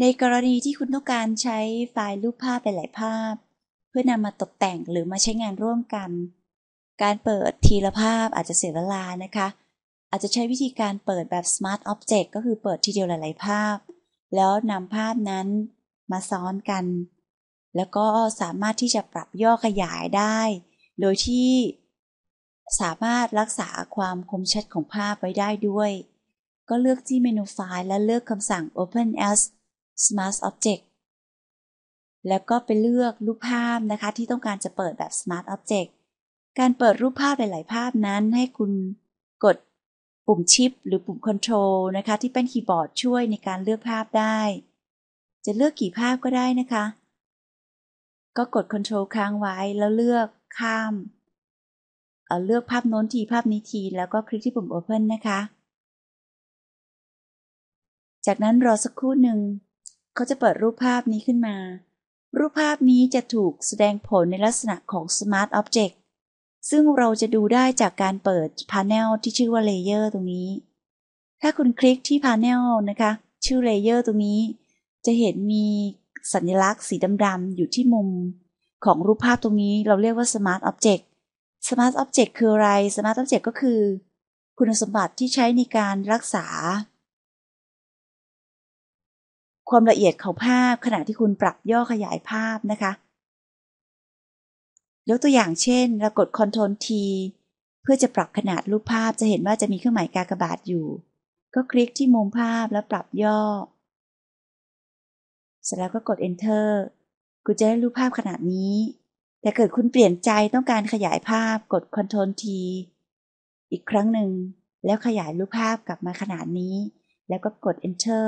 ในกรณีที่คุณต้องการใช้ไฟล์รูปภาพหลายภาพ เพื่อนำมาตกแต่งหรือมาใช้งานร่วมกัน การเปิดทีละภาพอาจจะเสียเวลานะคะ อาจจะใช้วิธีการเปิดแบบ Smart Object ก็คือเปิดทีเดียวหลาย ๆ ภาพ แล้วนำภาพนั้นมาซ้อนกัน แล้วก็สามารถที่จะปรับย่อขยายได้ โดยที่สามารถรักษาความคมชัดของภาพไว้ได้ด้วย ก็เลือกที่เมนูไฟล์และเลือกคำสั่ง Open as Smart Object แล้วก็ไปเลือกรูปภาพนะคะที่ต้องการจะเปิดแบบ Smart Object การเปิดรูปภาพหลาย ๆ ภาพนั้นให้คุณกดปุ่มชิป หรือปุ่ม Control นะคะที่เป็นคีย์บอร์ดช่วยในการเลือกภาพได้ จะเลือกกี่ภาพก็ได้นะคะ ก็กด Control ค้างไว้แล้วเลือกข้ามเเลือกภาพโน้นทีภาพนี้ทีแล้วก็คลิกที่ปุ่ม Open นะคะ จากนั้นรอสักครู่หนึ่ง เขาจะเปิดรูปภาพนี้ขึ้นมา รูปภาพนี้จะถูกแสดงผลในลักษณะของ Smart Object ซึ่งเราจะดูได้จากการเปิด Panel ที่ชื่อว่า Layer ตรงนี้ ถ้าคุณคลิกที่ Panel นะคะ ชื่อ Layer ตรงนี้ จะเห็นมีสัญลักษณ์สีดำๆอยู่ที่มุมของรูปภาพตรงนี้เราเรียกว่า Smart Object Smart Object คืออะไร Smart Object ก็คือ คุณสมบัติที่ใช้ในการรักษา ความละเอียดของภาพขณะที่คุณปรับย่อขยายภาพนะคะยกตัวอย่างเช่นเรากด Ctrl T เพื่อจะปรับขนาดรูปภาพจะเห็นว่าจะมีเครื่องหมายกากบาทอยู่ ก็คลิกที่มุมภาพแล้วปรับย่อ เสร็จแล้วก็กด Enter คุณจะได้รูปภาพขนาดนี้ แต่เกิดคุณเปลี่ยนใจต้องการขยายภาพกด Ctrl T อีกครั้งหนึ่ง แล้วขยายรูปภาพกลับมาขนาดนี้ แล้วก็กด Enter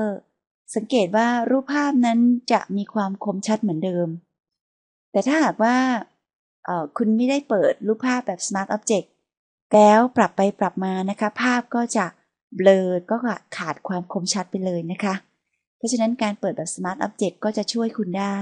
สังเกตว่ารูปภาพนั้นจะมีความคมชัดเหมือนเดิม แต่ถ้าหากว่าคุณไม่ได้เปิดรูปภาพแบบ Smart Object แล้วปรับไปปรับมานะคะ ภาพก็จะเบลอก็ขาดความคมชัดไปเลยนะคะ เพราะฉะนั้นการเปิดแบบ Smart Object ก็จะช่วยคุณได้